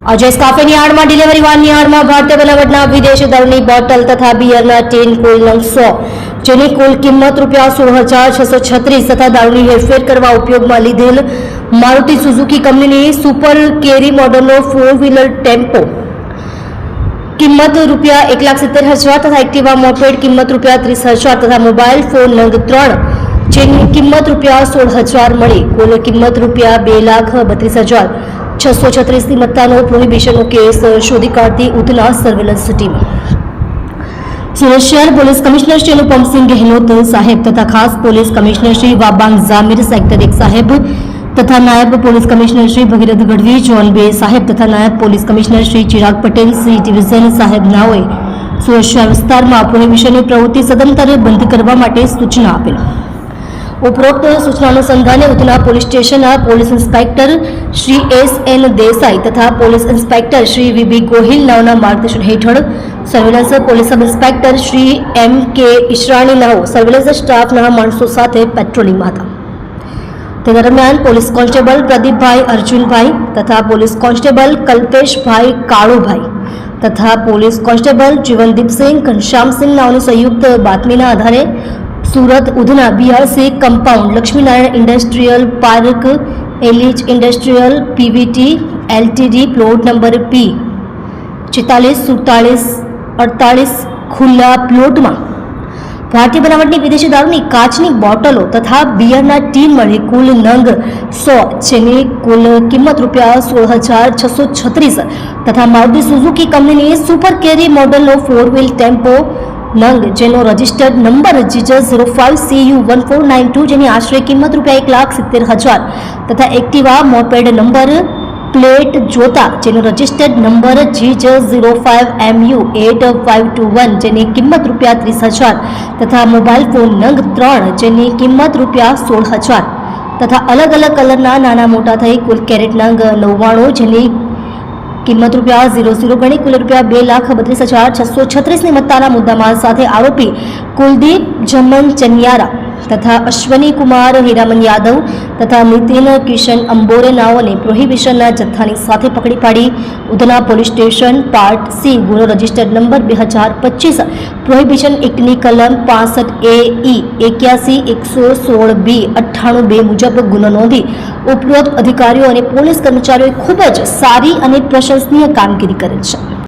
Ajay સ્કાફેની આડમાં delivery વાનની આડમાં ભારતીય બનાવટના વિદેશી દળની બોટલ તથા બિયરના ટીન કુલ નવસો, જેની કુલ કિંમત રૂપિયા સોળ હજાર છસો છત્રીસ તથા દારૂની હેરફેર કરવા ઉપયોગમાં લીધેલ મારુતિ સુઝુકી કંપનીની સુપર કેરી મોડલનો ફોર વ્હીલર ટેમ્પો. કિંમત રૂપિયા એક લાખ સિત્તેર હજાર તથા એક્ટિવા મોપેડ કિંમત રૂપિયા ત્રીસ હજાર તથા મોબાઈલ ફોન નંગ ત્રણ, જેની કિંમત રૂપિયા સોળ હજાર મળી. કુલ કિંમત રૂપિયા બે લાખ બત્રીસ હજાર છસો છત્રીસની મત્તાનો પ્રોહિબિશનનો કેસ શોધી કાઢતી ઉધના સર્વેલન્સ ટીમ સુરત શહેર પોલીસ કમિશનર શ્રી અનુપમસિંહ ગેહલોત સાહેબ તથા ખાસ police commissioner Shri Wabang Jamir sector એક સાહેબ તથા નાયબ police commissioner Shri Bhagirath Gadhvi, zone બે સાહેબ તથા નાયબ police commissioner Shri Chirag Patel, C division સાહેબ નાઓએ સુરત શહેર વિસ્તારમાં પ્રોહિબિશનની પ્રવૃત્તિ સદંતરે બંધ કરવા માટે સૂચના આપેલ. ઉપરોક્ત સૂચના અનુસંધાને ઉધના પોલીસ સ્ટેશનના police inspector Shri S N Desai તથા police inspector Shri V B Gohil નાઓના માર્ગદર્શન હેઠળ surveillance police sub inspector Shri M K Ishrani નાઓ surveillance સ્ટાફના માણસો સાથે પેટ્રોલિંગમાં હતા. તે દરમિયાન પોલીસ કોન્સ્ટેબલ પ્રદીપભાઈ અર્જુનભાઈ તથા પોલીસ કોન્સ્ટેબલ કલ્પેશભાઈ કાળુભાઈ તથા પોલીસ કોન્સ્ટેબલ જીવનદીપસિંહ ઘનશ્યામસિંહ નાઓની સંયુક્ત બાતમીના આધારે Surat, Udhna BRC compound Laxminarayan industrial park એલિચ industrial, PVT, LTD, plot number P. ચેતાલીસ સુડતાલીસ, અડતાલીસ ખુલ્લા પ્લોટમાં. ભારતીય બનાવટની વિદેશી દારૂની કાચની બોટલો તથા બિયરના ટીન મળી કુલ નંગ સો જેની કુલ કિંમત રૂપિયા સોળ હજાર છસો છત્રીસ તથા મારુતિ સુઝુકી કંપનીની સુપર કેરી મોડલનો ફોર વ્હીલ ટેમ્પો નંગ જેનો registered number GJ zero five C U one four nine two જેની આશરે કિંમત રૂપિયા એક લાખ સિત્તેર હજાર તથા એક્ટિવા મોપેડ નંબર, પ્લેટ જોતા, જેનો registered number GJ zero five M U eight five two one જેની કિંમત રૂપિયા ત્રીસ હજાર તથા મોબાઈલ ફોન નંગ ત્રણ, જેની કિંમત રૂપિયા સોળ હજાર તથા અલગ અલગ કલરના નાના મોટા થઈ કુલ કેરેટ નંગ નવ્વાણું, જેની કિંમત રૂપિયા ઝીરો ઝીરો ગણી કુલ રૂપિયા બે લાખ બત્રીસ હજાર છસો છત્રીસની મત્તાના મુદ્દામાલ સાથે આરોપી કુલદીપ જમન ચનિયારા તથા અશ્વની કુમાર હીરામન યાદવ તથા નીતિન કિશન અંબોરે નાઓને પ્રોહિબિશનના જથ્થાની સાથે પકડી પાડી Udhna police station part C ગુનો રજિસ્ટર્ડ નંબર બે હજાર પચીસ પ્રોહિબિશન એકની કલમ પાસઠ એ ઈ એક્યાસી એકસો સોળ બી અઠ્ઠાણું બે મુજબ ગુનો નોંધી ઉપરોક્ત અધિકારીઓ અને પોલીસ કર્મચારીઓએ ખૂબ જ સારી અને પ્રશંસનીય કામગીરી કરેલ છે.